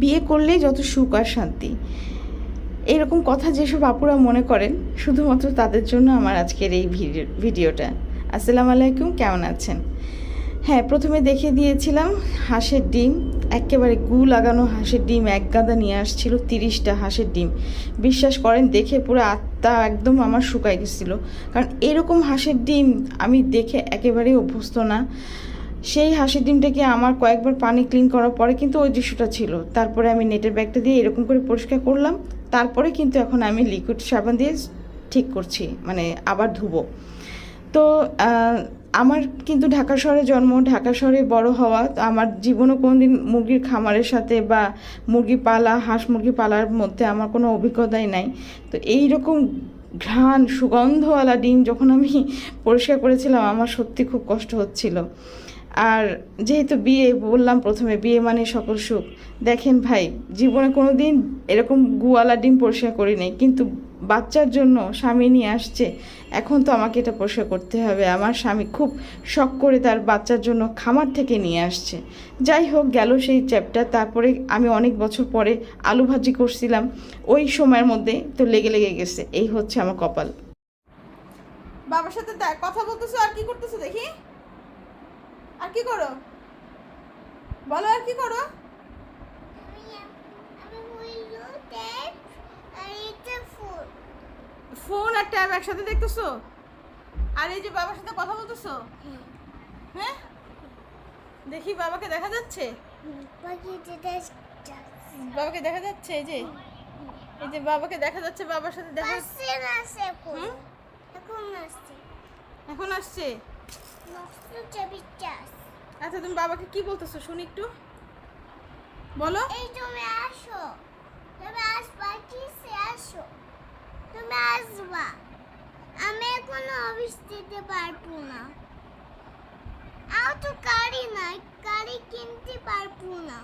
বিয়ে করলেই যত সুখ আর শান্তি। এরকম কথা যেসব আপুরা মনে করেন, শুধুমাত্র তাদের জন্য আমার আজকের এই ভিডিও ভিডিওটা। আসসালামু আলাইকুম, কেমন আছেন? হ্যাঁ প্রথমে দেখে দিয়েছিলাম হাঁসের ডিম। একেবারে গু লাগানো হাঁসের ডিম, এক গাদা নিয়ে আসছিল তিরিশটা হাঁসের ডিম। বিশ্বাস করেন, দেখে পুরো আত্মা একদম আমার শুকাই গেছিল। কারণ এরকম হাঁসের ডিম আমি দেখে একেবারেই অভ্যস্ত না। সেই হাঁসের ডিমটাকে আমার কয়েকবার পানি ক্লিন করার পরে কিন্তু ওই দৃশ্যটা ছিল। তারপরে আমি নেটের ব্যাগটা দিয়ে এরকম করে পরিষ্কার করলাম। তারপরে কিন্তু এখন আমি লিকুইড সাবান দিয়ে ঠিক করছি মানে আবার ধুবো। তো আমার কিন্তু ঢাকা শহরে জন্ম, ঢাকা শহরে বড় হওয়া, তো আমার জীবনও কোনোদিন মুরগির খামারের সাথে বা মুরগি পালা, হাঁস মুরগি পালার মধ্যে আমার কোনো অভিজ্ঞতাই নাই। তো এই রকম ঘ্রাণ, সুগন্ধওয়ালা ডিম যখন আমি পরিষ্কার করেছিলাম, আমার সত্যি খুব কষ্ট হচ্ছিল। আর যেহেতু বিয়ে, বললাম প্রথমে বিয়ে মানে সকল সুখ। দেখেন ভাই, জীবনে কোনো দিন এরকম গুয়ালা ডিম পরিষ্কার করি নাই কিন্তু বাচ্চার জন্য স্বামী নিয়ে আসছে, এখন তো আমাকে এটা পরিষ্কার করতে হবে। আমার স্বামী খুব শখ করে তার বাচ্চার জন্য খামার থেকে নিয়ে আসছে। যাই হোক, গেল সেই চ্যাপ্টার, তারপরে আমি অনেক বছর পরে আলু ভাজি করছিলাম, ওই সময়ের মধ্যে তো লেগে লেগে গেছে, এই হচ্ছে আমার কপাল। বাবার সাথে কথা বলতেছো আর কি করতেছো দেখি? আর কি করো? বলো আর কি করো? ফোন আর ট্যাব একসাথে দেখতেছো? আর এই যে বাবার সাথে কথা বলতেছো? হ্যাঁ? দেখি বাবাকে দেখা যাচ্ছে? বাবাকে দেখা যাচ্ছে এই যে? এই যে বাবাকে দেখা যাচ্ছে বাবার সাথে দেখা হুম? এখন আসছে? আচ্ছা তুমি বাবাকে কি বলতেছো? শুনি একটু। বলো। এই তুমি আসো। তুমি আসবা কিসে আসো? তুমি আসবা। আমি এখন অফিস দিতে পারব না। আমার তো গাড়ি নাই গাড়ি কিনতে পারব না।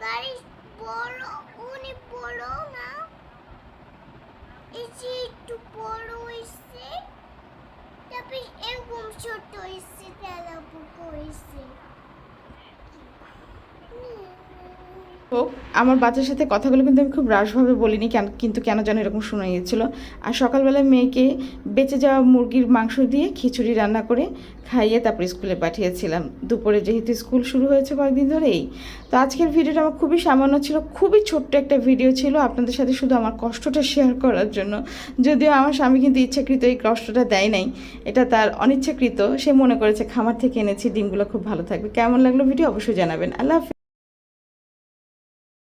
গাড়ি বড় উনি বড় না। এই যে একটু বড় হয়েছে তারপরে এরকম ছোট হয়েছে তেলাপু হয়েছে আমার বাচ্চার সাথে কথাগুলো কিন্তু আমি খুব রাশভাবে বলিনি, কেন কিন্তু কেন যেন এরকম শোনা গিয়েছিল আর সকালবেলায় মেয়েকে বেঁচে যাওয়া মুরগির মাংস দিয়ে খিচুড়ি রান্না করে খাইয়ে তারপর স্কুলে পাঠিয়েছিলাম। দুপুরে যেহেতু স্কুল শুরু হয়েছে কয়েকদিন ধরেই, তো আজকের ভিডিওটা আমার খুবই সামান্য ছিল, খুবই ছোট্ট একটা ভিডিও ছিল আপনাদের সাথে শুধু আমার কষ্টটা শেয়ার করার জন্য। যদিও আমার স্বামী কিন্তু ইচ্ছাকৃত এই কষ্টটা দেয় নাই, এটা তার অনিচ্ছাকৃত। সে মনে করেছে, খামার থেকে এনেছি, ডিমগুলো খুব ভালো থাকবে। কেমন লাগল ভিডিও অবশ্যই জানাবেন। আল্লাহ।